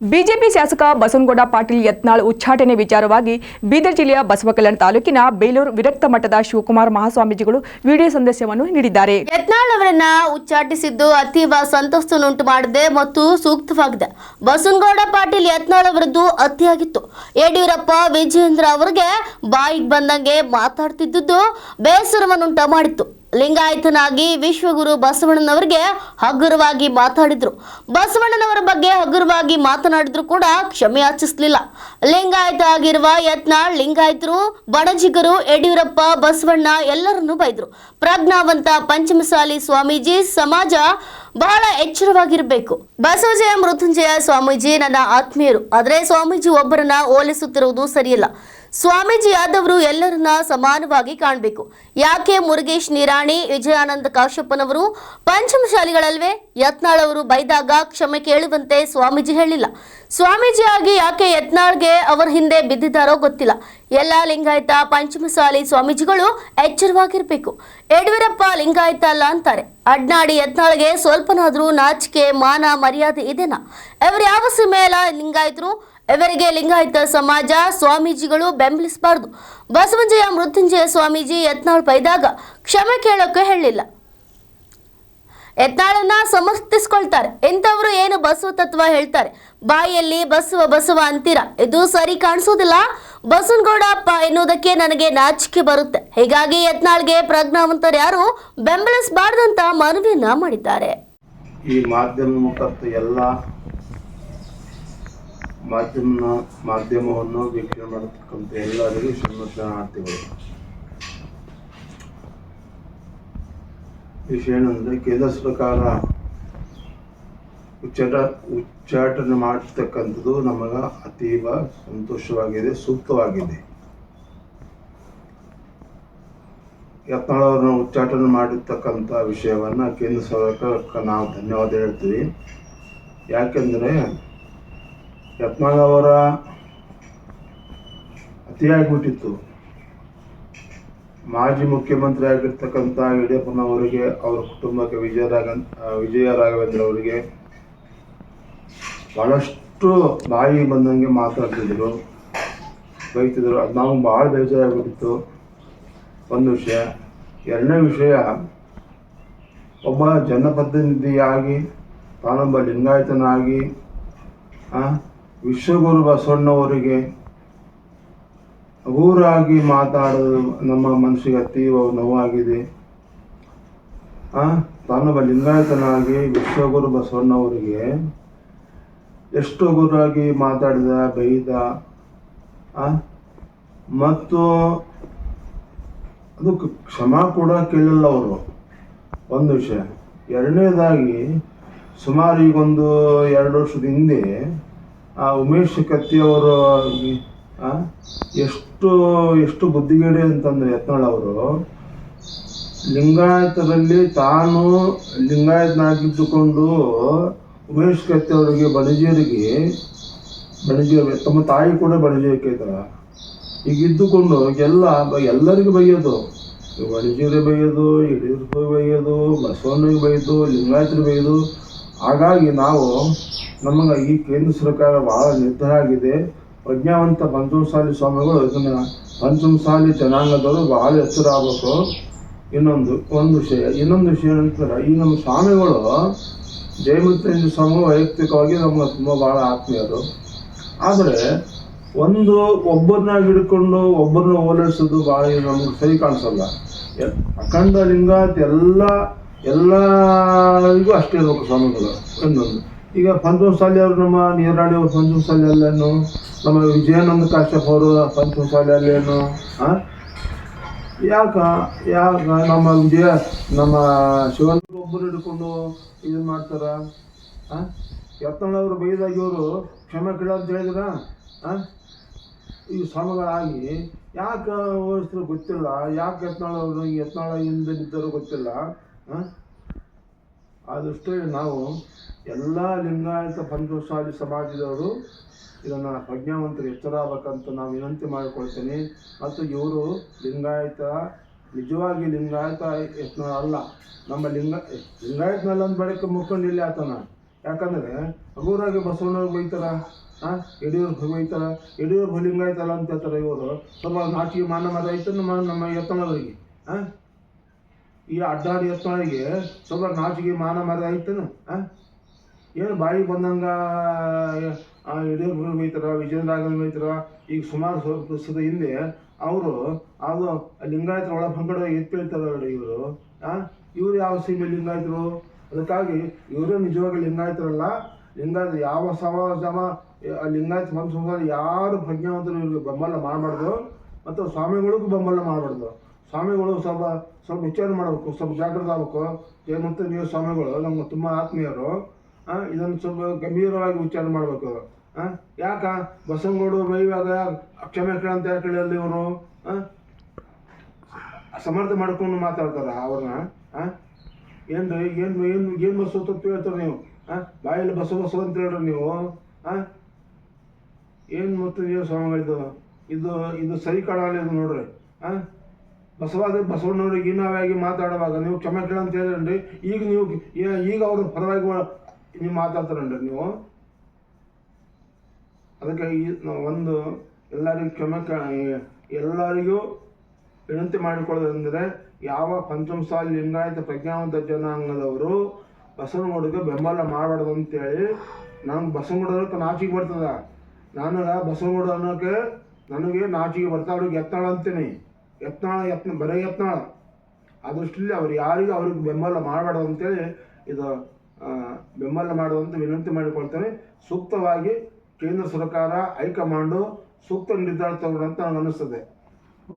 BJP ಶಾಸಕ ಬಸವನಗೌಡ ಪಾಟೀಲ್ ಯತ್ನಾಳ್ ಉಚ್ಚಾಟನೆ ವಿಚಾರವಾಗಿ ಬೀದರ್ ಜಿಲ್ಲೆಯ ಬಸವಕಲ್ಯಾಣ ತಾಲೂಕಿನ ಬೇಲೂರು ವಿರಕ್ತ ಮಠದ ಶಿವಕುಮಾರ್ ಮಹಾಸ್ವಾಮೀಜಿಗಳು ವಿಡಿಯೋ ಸಂದೇಶವನ್ನು ನೀಡಿದ್ದಾರೆ. ಯತ್ನಾಳ್ ಅವರನ್ನ ಉಚ್ಚಾಟಿಸಿದ್ದು ಅತೀವ ಸಂತಸ್ತನುಂಟು ಮಾಡಿದೆ ಮತ್ತು ಸೂಕ್ತವಾಗಿದೆ. ಬಸವನಗೌಡ ಪಾಟೀಲ್ ಯತ್ನಾಳ್ ಅವರದ್ದು ಅತಿಯಾಗಿತ್ತು. ಯಡಿಯೂರಪ್ಪ, ವಿಜಯೇಂದ್ರ ಅವರಿಗೆ ಬಾಯಿಗೆ ಬಂದಂಗೆ ಮಾತಾಡ್ತಿದ್ದುದು ಬೇಸರವನ್ನುಂಟ ಮಾಡಿತ್ತು. ಲಿಂಗಾಯತನಾಗಿ ವಿಶ್ವಗುರು ಬಸವಣ್ಣನವರಿಗೆ ಹಗುರವಾಗಿ ಮಾತಾಡಿದ್ರು. ಬಸವಣ್ಣನವರ ಬಗ್ಗೆ ಹಗುರವಾಗಿ ಮಾತನಾಡಿದ್ರು ಕೂಡ ಕ್ಷಮೆ ಯಾಚಿಸಲಿಲ್ಲ ಲಿಂಗಾಯತ ಆಗಿರುವ ಯತ್ನಾಳ್ ಲಿಂಗಾಯತರು, ಬಣಜಿಗರು, ಯಡಿಯೂರಪ್ಪ, ಬಸವಣ್ಣ ಎಲ್ಲರನ್ನೂ ಬೈದ್ರು. ಪ್ರಜ್ಞಾವಂತ ಪಂಚಮಸಾಲಿ ಸ್ವಾಮೀಜಿ ಸಮಾಜ ಬಹಳ ಎಚ್ಚರವಾಗಿರಬೇಕು. ಬಸವಜಯ ಮೃತ್ಯುಂಜಯ ಸ್ವಾಮೀಜಿ ನನ್ನ ಆತ್ಮೀಯರು. ಆದರೆ ಸ್ವಾಮೀಜಿ ಒಬ್ಬರನ್ನ ಓಲಿಸುತ್ತಿರುವುದು ಸರಿಯಲ್ಲ. ಸ್ವಾಮೀಜಿ ಆದವರು ಎಲ್ಲರನ್ನ ಸಮಾನವಾಗಿ ಕಾಣಬೇಕು. ಯಾಕೆ ಮುರುಗೇಶ್ ನಿರಾಣಿ, ವಿಜಯಾನಂದ ಕಾಶ್ಯಪ್ಪನವರು ಪಂಚಮಶಾಲಿಗಳಲ್ವೇ? ಯತ್ನಾಳ್ ಅವರು ಬೈದಾಗ ಕ್ಷಮೆ ಕೇಳುವಂತೆ ಸ್ವಾಮೀಜಿ ಹೇಳಿಲ್ಲ. ಸ್ವಾಮೀಜಿ ಆಗಿ ಯಾಕೆ ಯತ್ನಾಳ್ಗೆ ಅವರ ಹಿಂದೆ ಬಿದ್ದಿದ್ದಾರೋ ಗೊತ್ತಿಲ್ಲ. ಎಲ್ಲ ಲಿಂಗಾಯತ ಪಂಚಮಸಾಲಿ ಸ್ವಾಮೀಜಿಗಳು ಎಚ್ಚರವಾಗಿರ್ಬೇಕು. ಯಡಿಯೂರಪ್ಪ ಲಿಂಗಾಯತ ಅಲ್ಲ ಅಂತಾರೆ. ಅಡ್ನಾಡಿ ಯತ್ನಾಳ್ಗೆ ಸ್ವಲ್ಪನಾದ್ರೂ ನಾಚಿಕೆ, ಮಾನ, ಮರ್ಯಾದೆ ಇದೆನಾ? ಅವ್ರ ಯಾವ ಸೀಮೆಯಲ್ಲ ಲಿಂಗಾಯತರು? ಇವರಿಗೆ ಲಿಂಗಾಯತ ಸಮಾಜ, ಸ್ವಾಮೀಜಿಗಳು ಬೆಂಬಲಿಸಬಾರ್ದು. ಬಸವಂಜಯ ಮೃತ್ಯುಂಜಯ ಸ್ವಾಮೀಜಿ ಯತ್ನಾಳ್ ಬೈದಾಗ ಕ್ಷಮೆ ಕೇಳೋಕೆ ಹೇಳಿಲ್ಲ ಯತ್ನಾಳನ್ನ ಸಮರ್ಥಿಸ್ಕೊಳ್ತಾರೆ. ಎಂಥವ್ರು ಏನು ಬಸವ ತತ್ವ ಹೇಳ್ತಾರೆ? ಬಾಯಲ್ಲಿ ಬಸವ ಬಸವ ಅಂತೀರ. ಇದು ಸರಿ ಕಾಣಿಸೋದಿಲ್ಲ. ಬಸವನಗೌಡ ಅಪ್ಪ ಎನ್ನುವುದಕ್ಕೆ ನನಗೆ ನಾಚಿಕೆ ಬರುತ್ತೆ. ಹೀಗಾಗಿ ಯತ್ನಾಳ್ಗೆ ಪ್ರಜ್ಞಾವಂತರು ಯಾರು ಬೆಂಬಲಿಸಬಾರ್ದಂತ ಮನವಿಯನ್ನ ಮಾಡಿದ್ದಾರೆ. ಈ ಮಾಧ್ಯಮ ಮುಖಸ್ಥ ಎಲ್ಲ ಮಾಧ್ಯಮ ಮಾಧ್ಯಮವನ್ನು ವೀಕ್ಷಣೆ ಮಾಡತಕ್ಕಂಥ ಎಲ್ಲರಿಗೂ ಶರಣಾರ್ಥಿಗಳು ವಿಷಯ ಏನಂದರೆ, ಕೇಂದ್ರ ಸರ್ಕಾರ ಉಚ್ಚಾಟ, ಉಚ್ಚಾಟನೆ ಮಾಡತಕ್ಕಂಥದ್ದು ನಮಗೆ ಅತೀವ ಸಂತೋಷವಾಗಿದೆ, ಸೂಕ್ತವಾಗಿದೆ. ಯತ್ನಾಳವ್ರನ್ನ ಉಚ್ಚಾಟನೆ ಮಾಡಿರ್ತಕ್ಕಂಥ ವಿಷಯವನ್ನ ಕೇಂದ್ರ ಸರ್ಕಾರಕ್ಕೆ ನಾವು ಧನ್ಯವಾದ ಹೇಳ್ತೀವಿ. ಯಾಕೆಂದರೆ ಯತ್ನಾಳ್ ಅವರ ಅತಿಯಾಗಿಬಿಟ್ಟಿತ್ತು. ಮಾಜಿ ಮುಖ್ಯಮಂತ್ರಿ ಆಗಿರ್ತಕ್ಕಂಥ ಯಡಿಯೂರಪ್ಪನವರಿಗೆ, ಅವರ ಕುಟುಂಬಕ್ಕೆ ವಿಜಯ ರಾಘ ಅವರಿಗೆ ಭಾಳಷ್ಟು ಬಾಯಿ ಬಂದಂಗೆ ಮಾತಾಡ್ತಿದ್ರು. ಬೈತಿದ್ರು. ಅದು ನಾವು ಭಾಳ ಬೇಜಾರಾಗ್ಬಿಟ್ಟಿತ್ತು. ಒಂದು ವಿಷಯ, ಎರಡನೇ ವಿಷಯ, ಒಬ್ಬ ಜನಪ್ರತಿನಿಧಿಯಾಗಿ ತಾನೊಬ್ಬ ಲಿಂಗಾಯತನಾಗಿ ವಿಶ್ವಗುರು ಬಸವಣ್ಣವರಿಗೆ ಹಗೂರಾಗಿ ಮಾತಾಡೋದು ನಮ್ಮ ಮನಸ್ಸಿಗೆ ಅತೀವ ನೋವಾಗಿದೆ. ತಾನೊಬ್ಬ ಲಿಂಗಾಯತನಾಗಿ ವಿಶ್ವಗುರು ಬಸವಣ್ಣವರಿಗೆ ಎಷ್ಟು ಹಗುರಾಗಿ ಮಾತಾಡಿದ, ಬೈದ ಮತ್ತು ಅದು ಕ್ಷಮ ಕ್ಷಮಾ ಕೂಡ ಕೇಳಿಲ್ಲ ಅವರು. ಒಂದು ವಿಷಯ, ಎರಡನೇದಾಗಿ ಸುಮಾರು ಈಗೊಂದು ಎರಡು ವರ್ಷದ ಹಿಂದೆ ಆ ಉಮೇಶ್ ಕತ್ತಿ ಅವರು ಎಷ್ಟು ಎಷ್ಟು ಬುದ್ಧಿಗೇಡಿ ಅಂತಂದ್ರೆ ಯತ್ನಾಳ್ ಅವರು ಲಿಂಗಾಯತರಲ್ಲಿ ತಾನು ಲಿಂಗಾಯತನಾಗಿದ್ದುಕೊಂಡು ಉಮೇಶ್ ಕತ್ತಿ ಅವರಿಗೆ ಬಣಜಿಯರಿಗೆ ಬಣಜಿಯರು ತಮ್ಮ ತಾಯಿ ಕೂಡ ಬಣಜಿಯಕ್ಕೆ ಇದ್ದಾರ ಈಗ ಇದ್ದುಕೊಂಡು ಎಲ್ಲ, ಎಲ್ಲರಿಗೂ ಬೈಯೋದು. ಬಣಜಿಯರಿಗೆ ಬೈಯೋದು, ಯಡಿಯೂರಪ್ಪ ಬೈಯೋದು ಬಸವನಿಗೆ ಬೈಯೋದು, ಲಿಂಗಾಯತರಿಗೆ ಬೈಯೋದು. ಹಾಗಾಗಿ ನಾವು ನಮಗೆ ಈ ಕೇಂದ್ರ ಸರ್ಕಾರ ಬಹಳ ನಿರ್ಧಾರ ಆಗಿದೆ. ಪ್ರಜ್ಞಾವಂತ ಪಂಚಮಸಾಲಿ ಸ್ವಾಮಿಗಳು, ಇದನ್ನ ಪಂಚಮಸಾಲಿ ಜನಾಂಗದವರು ಬಹಳ ಎಚ್ಚರ ಆಗಬೇಕು. ಇನ್ನೊಂದು, ಒಂದು ವಿಷಯ, ಇನ್ನೊಂದು ವಿಷಯ ಏನಂತಾರೆ ಈ ನಮ್ಮ ಸ್ವಾಮಿಗಳು ಜಯಮೃತ್ಯುಂಜಯ ಸ್ವಾಮಿ ವೈಯಕ್ತಿಕವಾಗಿ ನಮ್ಗೆ ತುಂಬ ಬಹಳ ಆತ್ಮೀಯರು ಆದರೆ ಒಂದು ಒಬ್ಬರನ್ನ ಹಿಡ್ಕೊಂಡು ಒಬ್ಬರನ್ನ ಓಲೈಸೋದು ಭಾಳ ನಮ್ಗೆ ಸರಿ ಕಾಣಿಸಲ್ಲ. ಅಖಂಡ ಲಿಂಗಾತ್ ಎಲ್ಲ ಎಲ್ಲರಿಗೂ ಅಷ್ಟೇ ಇರಬೇಕು ಸಂಬಂಧಗಳು ಇನ್ನೊಂದು ಈಗ ಪಂಚಮಸಾಲಿ ಅವರು ನಮ್ಮ ನೀರಾಣಿ ಅವರು ಪಂಚಮಸಾಲಿ ಅಲ್ಲೇನು ನಮ್ಮ ವಿಜಯಾನಂದ ಕಾಶ್ಯಪ್ ಅವರು ಪಂಚಮಸಾಲಿ ಅಲ್ಲೇನು ಹಾಂ ಯಾಕ? ಯಾಕ? ನಮ್ಮ ವಿಜಯ, ನಮ್ಮ ಶಿವನ್ ಒಬ್ಬರು ಹಿಡ್ಕೊಂಡು ಇದನ್ನ ಮಾಡ್ತಾರ? ಹಾಂ ಬೈದಾಗಿ ಅವರು ಕ್ಷಮೆ ಕೇಳ ಅಂತ ಹೇಳಿದ್ರ? ಈ ಸ್ವಾಮಿಗಳಾಗಿ ಯಾಕೆ ಹೋಲಿಸಿದ್ರು ಗೊತ್ತಿಲ್ಲ. ಯಾಕೆ ಯತ್ನಾಳ್ ಅವರು ಯತ್ನಾಳ ಹಿಂದೆ ಬಿದ್ದರು ಗೊತ್ತಿಲ್ಲ? ಆದಷ್ಟು ನಾವು ಎಲ್ಲ ಲಿಂಗಾಯತ ಬಂಧುಶಾಲಿ ಸಮಾಜದವರು ಇದನ್ನು ಪ್ರಜ್ಞಾವಂತರು ಎಚ್ಚರ ಆಗ್ಬೇಕಂತ ನಾವು ವಿನಂತಿ ಮಾಡಿಕೊಳ್ತೀನಿ. ಮತ್ತು ಇವರು ಲಿಂಗಾಯತ, ನಿಜವಾಗಿ ಲಿಂಗಾಯತ ಯತ್ನ ಅಲ್ಲ. ನಮ್ಮ ಲಿಂಗ, ಲಿಂಗಾಯತ್ನಲ್ಲಿ ಒಂದು ಬಳಿಕ ಮುಖಂಡಿಲ್ಲ ಆತನ. ಯಾಕಂದರೆ ಹಗುರಾಗಿ ಬಸವಣ್ಣವ್ರಿಗೆ ಬೈತಾರ, ಹಾಂ? ಯಡಿಯೂರು ಬೈತಾರ ಲಿಂಗಾಯತ ಅಲ್ಲ ಅಂತ ಹೇಳ್ತಾರೆ ಇವರು. ಸ್ವಲ್ಪ ನಾಟಿ ಮಾನ ನಮ್ಮ ನಮ್ಮ ಹಾಂ? ಈ ಅಡ್ಡಾಡಿ ಯತ್ನವರಿಗೆ ಸ್ವಲ್ಪ ನಾಚಿಗೆ ಮಾನ ಮರದ ಆಯ್ತನು ಏನು ಬಾಯಿ ಬಂದಂಗ ಆ, ಯಡಿಯೂರಪ್ಪ ಬೈತಾರ ಮೈತ್ರ ಬೈತಾರ ಈಗ ಸುಮಾರು ಸ್ವಲ್ಪ ಹಿಂದೆ ಅವರು ಅದು ಲಿಂಗಾಯತರ ಒಳ ಪಂಗಡ ಎತ್ತಿಳ್ತಾರ ಇವರು ಇವರು ಯಾವ ಸೀಮೆ ಲಿಂಗಾಯತರು? ಅದಕ್ಕಾಗಿ ಇವರೇ ನಿಜವಾಗಿ ಲಿಂಗಾಯತರಲ್ಲ ಲಿಂಗಾಯತ ಯಾವ ಸಮಾಜ ಲಿಂಗಾಯತ ವಂಶ ಯಾರು ಪ್ರಜ್ಞಾವಂತರು ಇವ್ರಿಗೆ ಬೆಂಬಲ ಮಾಡಬಾರ್ದು ಮತ್ತು ಸ್ವಾಮಿಗಳಿಗೂ ಬೆಂಬಲ ಮಾಡಬಾರ್ದು. ಸ್ವಾಮಿಗಳು ಸ್ವಲ್ಪ ಸ್ವಲ್ಪ ವಿಚಾರ ಮಾಡಬೇಕು, ಸ್ವಲ್ಪ ಜಾಗೃತ ಆಗಬೇಕು. ಏನು ಮತ್ತು ನೀವು ಸ್ವಾಮಿಗಳು, ನಮ್ಮ ತುಂಬ ಆತ್ಮೀಯರು ಇದನ್ನು ಸ್ವಲ್ಪ ಗಂಭೀರವಾಗಿ ವಿಚಾರ ಮಾಡಬೇಕು. ಯಾಕ? ಬಸವಗೌಡರು ಬೈವಾಗ ಕ್ಷಮೆ ಕೇಳಂತ ಯಾಕೆ ಕೇಳಲ್ಲ ಇವರು? ಸಮರ್ಥ ಮಾಡ್ಕೊಂಡು ಮಾತಾಡ್ತಾರೆ ಅವ್ರನ್ನ ಏನ್ರಿ, ಏನು ಏನು ಏನು ಬಸವ ತಪ್ಪು ಹೇಳ್ತಾರೆ ನೀವು? ಬಾಯಲ್ಲಿ ಬಸವ ಬಸವ ಅಂತ ಹೇಳ್ರಿ ನೀವು? ಏನು ಮತ್ತು ನೀವು ಸ್ವಾಮಿಗಳು ಇದು ಇದು ಸರಿ ಕಾಣಲ್ಲ ನೋಡ್ರಿ. ಆ? ಬಸವಾದ ಬಸವಣ್ಣವ್ರಿಗೆ ಹೀನವಾಗಿ ಮಾತಾಡುವಾಗ ನೀವು ಕ್ಷಮೆ ಕೇಳಂತ ಹೇಳಿದ್ರಿ ಈಗ ನೀವು ಈಗ ಅವ್ರ ಪರವಾಗಿ ನೀವು ಮಾತಾಡ್ತಾರನ್ರಿ ನೀವು? ಅದಕ್ಕೆ ಈ ಒಂದು ಎಲ್ಲರಿಗೂ ಕ್ಷಮೆ ಎಲ್ಲರಿಗೂ ವಿನಂತಿ ಮಾಡಿಕೊಳ್ಳೋದಂದರೆ ಯಾವ ಪಂಚಮಸಾಲಿ ಲಿಂಗಾಯತ ಪ್ರಜ್ಞಾವಂತ ಜನಾಂಗದವರು ಬಸವನಗೌಡಗೆ ಬೆಂಬಲ ಮಾಡಬಾರ್ದು ಅಂತೇಳಿ ನಂಗೆ ಬಸವನಗೌಡಕ್ಕೆ ನಾಚಿಗೆ ಬರ್ತದ ನನಗೆ ಬಸವನಗೌಡ ಅನ್ನೋಕೆ ನನಗೆ ನಾಚಿಗೆ ಬರ್ತಾ ಅವ್ರಿಗೆ ಎತ್ತಾಳ ಅಂತೀನಿ ಯತ್ನಾಳ, ಯತ್ನ, ಬರೆ ಯತ್ನಾಳ. ಆ ದೃಷ್ಟಿಯಲ್ಲಿ ಅವ್ರು ಯಾರಿಗೂ ಅವ್ರಿಗೆ ಬೆಂಬಲ ಮಾಡಬಾರ್ದು ಅಂತೇಳಿ ಇದು ಬೆಂಬಲ ಮಾಡುವಂತ ವಿನಂತಿ ಮಾಡಿಕೊಳ್ತೇನೆ ಸೂಕ್ತವಾಗಿ ಕೇಂದ್ರ ಸರ್ಕಾರ ಹೈಕಮಾಂಡು ಸೂಕ್ತ ನಿರ್ಧಾರ ತಗೊಂಡಂತ ನನಗೆ